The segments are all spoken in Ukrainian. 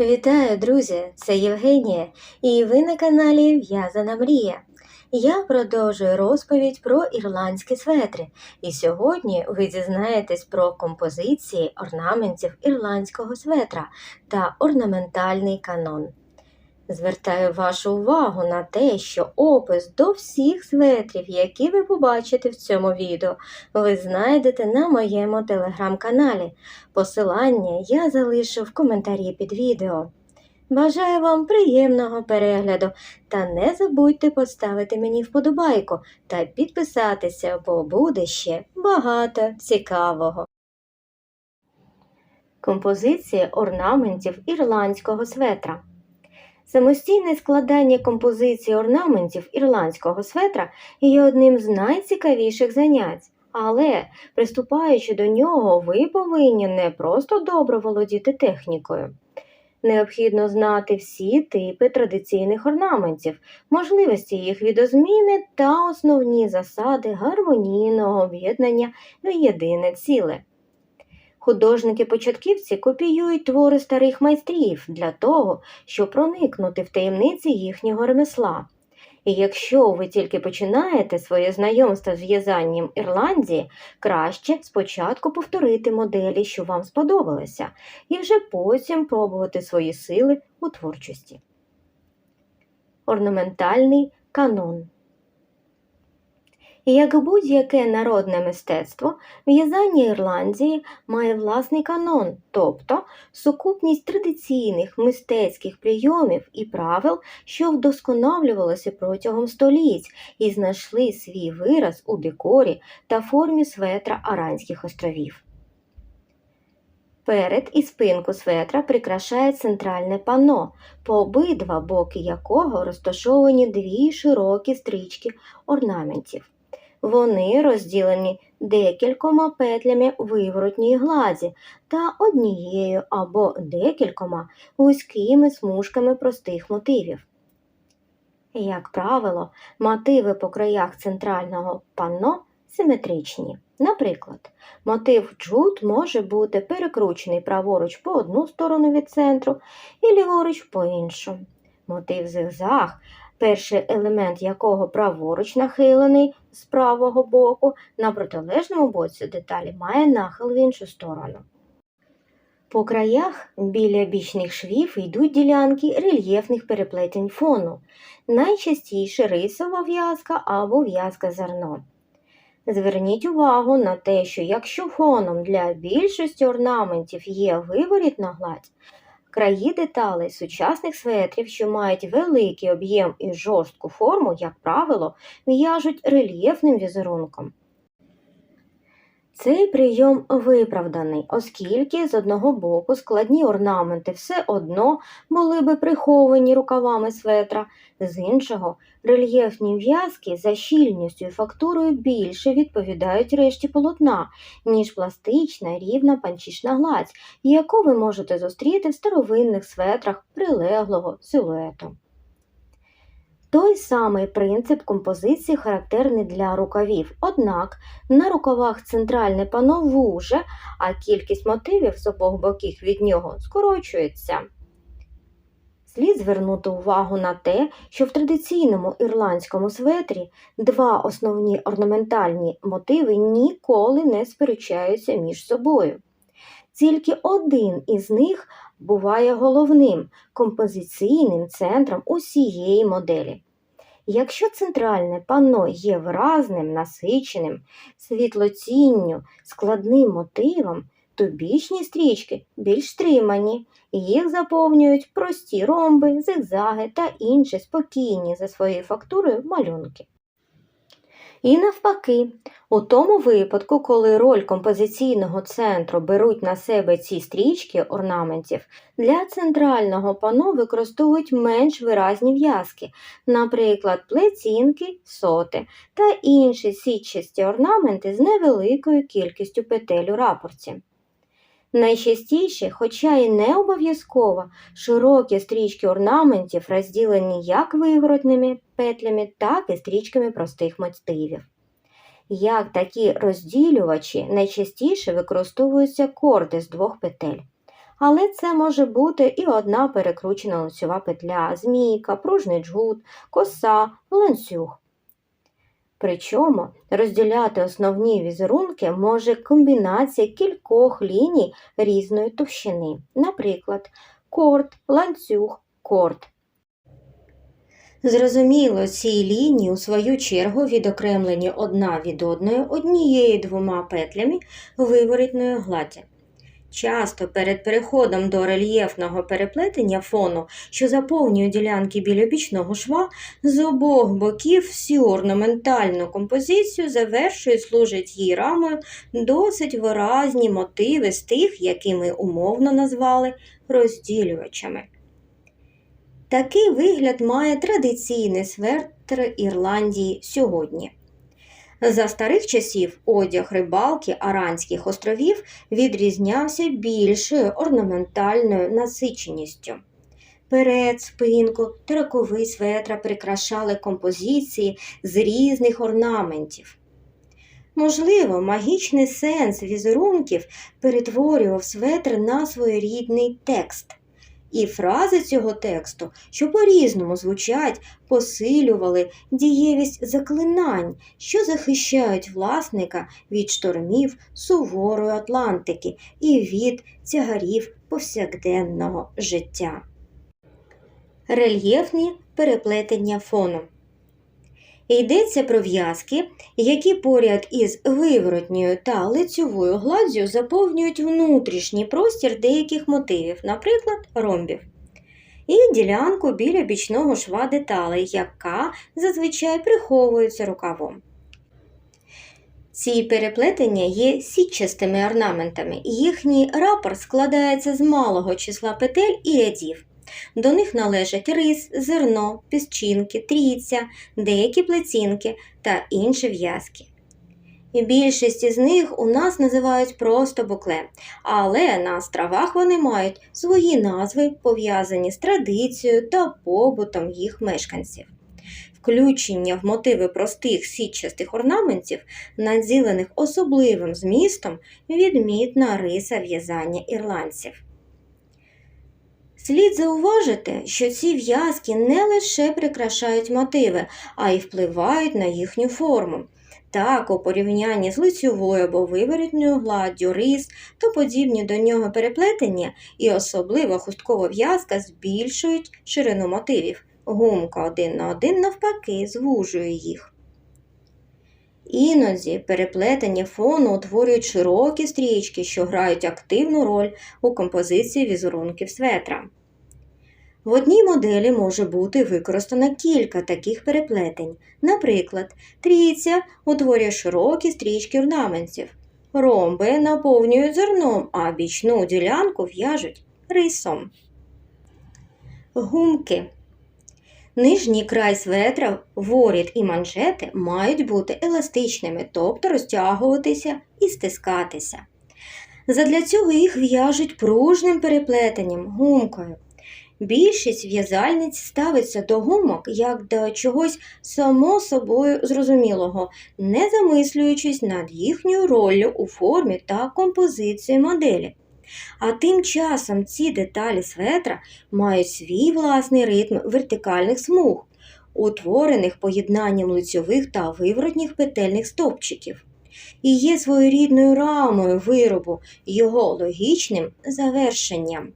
Вітаю, друзі! Це Євгенія, і ви на каналі В'язана Мрія. Я продовжую розповідь про ірландські светри, і сьогодні ви дізнаєтесь про композиції орнаментів ірландського светра та орнаментальний канон. Звертаю вашу увагу на те, що опис до всіх светрів, які ви побачите в цьому відео, ви знайдете на моєму телеграм-каналі. Посилання я залишу в коментарі під відео. Бажаю вам приємного перегляду та не забудьте поставити мені вподобайку та підписатися, бо буде ще багато цікавого. Композиція орнаментів ірландського светра. Самостійне складання композиції орнаментів ірландського светра є одним з найцікавіших занять. Але, приступаючи до нього, ви повинні не просто добре володіти технікою. Необхідно знати всі типи традиційних орнаментів, можливості їх відозміни та основні засади гармонійного об'єднання в єдине ціле. Художники-початківці копіюють твори старих майстрів для того, щоб проникнути в таємниці їхнього ремесла. І якщо ви тільки починаєте своє знайомство з в'язанням Ірландії, краще спочатку повторити моделі, що вам сподобалися, і вже потім пробувати свої сили у творчості. Орнаментальний канон як будь-яке народне мистецтво, в'язання Ірландії має власний канон, тобто сукупність традиційних мистецьких прийомів і правил, що вдосконалювалися протягом століть і знайшли свій вираз у декорі та формі светра Аранських островів. Перед і спинку светра прикрашає центральне панно, по обидва боки якого розташовані дві широкі стрічки орнаментів. Вони розділені декількома петлями виворотньої гладі та однією або декількома вузькими смужками простих мотивів. Як правило, мотиви по краях центрального панно симетричні. Наприклад, мотив джут може бути перекручений праворуч по одну сторону від центру і ліворуч по іншу. Мотив зигзаг перший елемент якого праворуч нахилений з правого боку, на протилежному боці деталі має нахил в іншу сторону. По краях біля бічних швів йдуть ділянки рельєфних переплетень фону, найчастіше рисова в'язка або в'язка зерно. Зверніть увагу на те, що якщо фоном для більшості орнаментів є виворітна гладь, Краї деталей сучасних светрів, що мають великий об'єм і жорстку форму, як правило, в'яжуть рельєфним візерунком. Цей прийом виправданий, оскільки з одного боку складні орнаменти все одно були би приховані рукавами светра, з іншого рельєфні в'язки за щільністю і фактурою більше відповідають решті полотна, ніж пластична рівна панчішна гладь, яку ви можете зустріти в старовинних светрах прилеглого силуету. Той самий принцип композиції характерний для рукавів, однак на рукавах центральне пано вуже, а кількість мотивів з обох боків від нього скорочується. Слід звернути увагу на те, що в традиційному ірландському светрі два основні орнаментальні мотиви ніколи не сперечаються між собою. Тільки один із них буває головним композиційним центром усієї моделі. Якщо центральне панно є виразним, насиченим, світлоцінню, складним мотивом, то бічні стрічки більш стримані, їх заповнюють прості ромби, зигзаги та інші спокійні за своєю фактурою малюнки. І навпаки, у тому випадку, коли роль композиційного центру беруть на себе ці стрічки орнаментів, для центрального пано використовують менш виразні в'язки, наприклад, плецінки, соти та інші сітчасті орнаменти з невеликою кількістю петель у рапорті. Найчастіше, хоча й не обов'язково, широкі стрічки орнаментів розділені як виворотними петлями, так і стрічками простих мотивів. Як такі розділювачі найчастіше використовуються корди з двох петель. Але це може бути і одна перекручена лицьова петля, змійка, пружний джгут, коса, ланцюг. Причому розділяти основні візерунки може комбінація кількох ліній різної товщини, наприклад, корд, ланцюг, корд. Зрозуміло, ці лінії у свою чергу відокремлені одна від одної однією двома петлями виворітної гладі. Часто перед переходом до рельєфного переплетення фону, що заповнює ділянки біля бічного шва, з обох боків всю орнаментальну композицію завершують служать її рамою досить виразні мотиви з тих, які ми умовно назвали розділювачами. Такий вигляд має традиційний светр Ірландії сьогодні. За старих часів одяг рибалки Аранських островів відрізнявся більшою орнаментальною насиченістю. Перед, спинку та светра прикрашали композиції з різних орнаментів. Можливо, магічний сенс візерунків перетворював светр на своєрідний текст. І фрази цього тексту, що по-різному звучать, посилювали дієвість заклинань, що захищають власника від штормів суворої Атлантики і від тягарів повсякденного життя. Рельєфні переплетення фону. Йдеться про в'язки, які поряд із виворотньою та лицьовою гладдю заповнюють внутрішній простір деяких мотивів, наприклад, ромбів, і ділянку біля бічного шва деталей, яка зазвичай приховується рукавом. Ці переплетення є сітчастими орнаментами, їхній рапорт складається з малого числа петель і рядів. До них належать рис, зерно, піщинки, трійця, деякі плецінки та інші в'язки. Більшість із них у нас називають просто букле, але на островах вони мають свої назви, пов'язані з традицією та побутом їх мешканців. Включення в мотиви простих сітчастих орнаментів, наділених особливим змістом, відмітна риса в'язання ірландців. Слід зауважити, що ці в'язки не лише прикрашають мотиви, а й впливають на їхню форму. Так, у порівнянні з лицьовою або виворітною гладдю, рис та подібні до нього переплетення і особливо хусткова в'язка збільшують ширину мотивів. Гумка один на один навпаки звужує їх. Іноді переплетення фону утворюють широкі стрічки, що грають активну роль у композиції візерунків светра. В одній моделі може бути використано кілька таких переплетень. Наприклад, трійця утворює широкі стрічки орнаментів, ромби наповнюють зерном, а бічну ділянку в'яжуть рисом. Гумки Нижній край светра, воріт і манжети мають бути еластичними, тобто розтягуватися і стискатися. Задля цього їх в'яжуть пружним переплетенням, гумкою. Більшість в'язальниць ставиться до гумок як до чогось само собою зрозумілого, не замислюючись над їхньою роллю у формі та композиції моделі. А тим часом ці деталі светра мають свій власний ритм вертикальних смуг, утворених поєднанням лицьових та виворотніх петельних стовпчиків, і є своєрідною рамою виробу його логічним завершенням.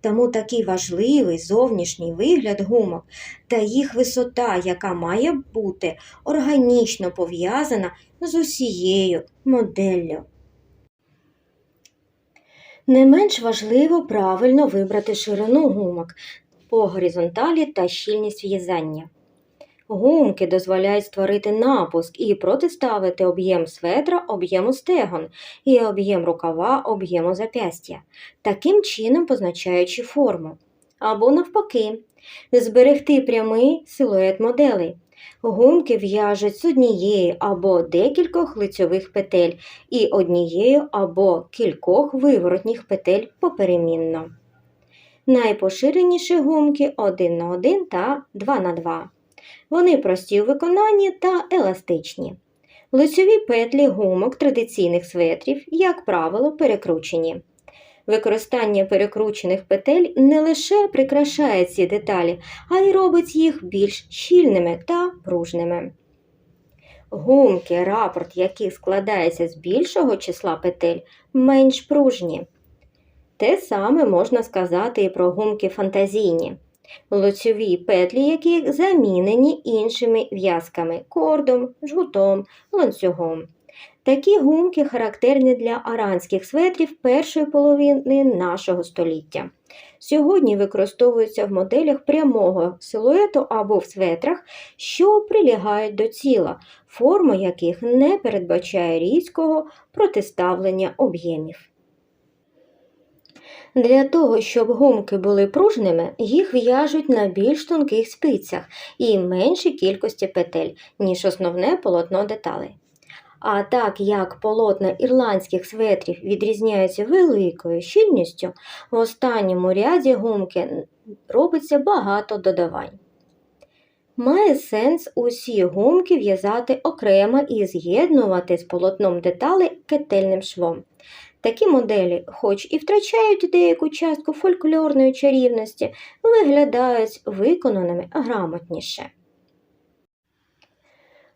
Тому такий важливий зовнішній вигляд гумок та їх висота, яка має бути органічно пов'язана з усією моделлю. Не менш важливо правильно вибрати ширину гумок по горизонталі та щільність в'язання. Гумки дозволяють створити напуск і протиставити об'єм светра об'єму стегон і об'єм рукава об'єму зап'ястя, таким чином позначаючи форму. Або навпаки, зберегти прямий силует моделей. Гумки в'яжуть з однієї або декількох лицьових петель і однією або кількох виворотніх петель поперемінно. Найпоширеніші гумки 1 на 1 та 2 на 2. Вони прості у виконанні та еластичні. Лицьові петлі гумок традиційних светрів, як правило, перекручені. Використання перекручених петель не лише прикрашає ці деталі, а й робить їх більш щільними та пружними. Гумки, рапорт яких складається з більшого числа петель, менш пружні. Те саме можна сказати і про гумки фантазійні, лицьові петлі яких замінені іншими в'язками кордом, жгутом, ланцюгом. Такі гумки характерні для аранських светрів першої половини нашого століття. Сьогодні використовуються в моделях прямого силуету або в светрах, що прилягають до тіла, форма яких не передбачає різкого протиставлення об'ємів. Для того, щоб гумки були пружними, їх в'яжуть на більш тонких спицях і меншій кількості петель, ніж основне полотно деталей. А так як полотна ірландських светрів відрізняються великою щільністю, в останньому ряді гумки робиться багато додавань. Має сенс усі гумки в'язати окремо і з'єднувати з полотном деталей кетельним швом. Такі моделі, хоч і втрачають деяку частку фольклорної чарівності, виглядають виконаними грамотніше.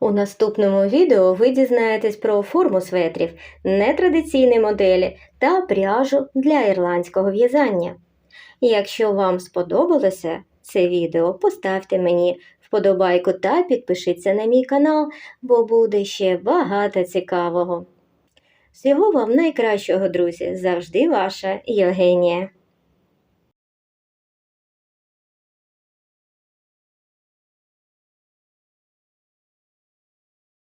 У наступному відео ви дізнаєтесь про форму светрів, нетрадиційні моделі та пряжу для ірландського в'язання. Якщо вам сподобалося це відео, поставте мені вподобайку та підпишіться на мій канал, бо буде ще багато цікавого. Всього вам найкращого, друзі, завжди ваша Євгенія.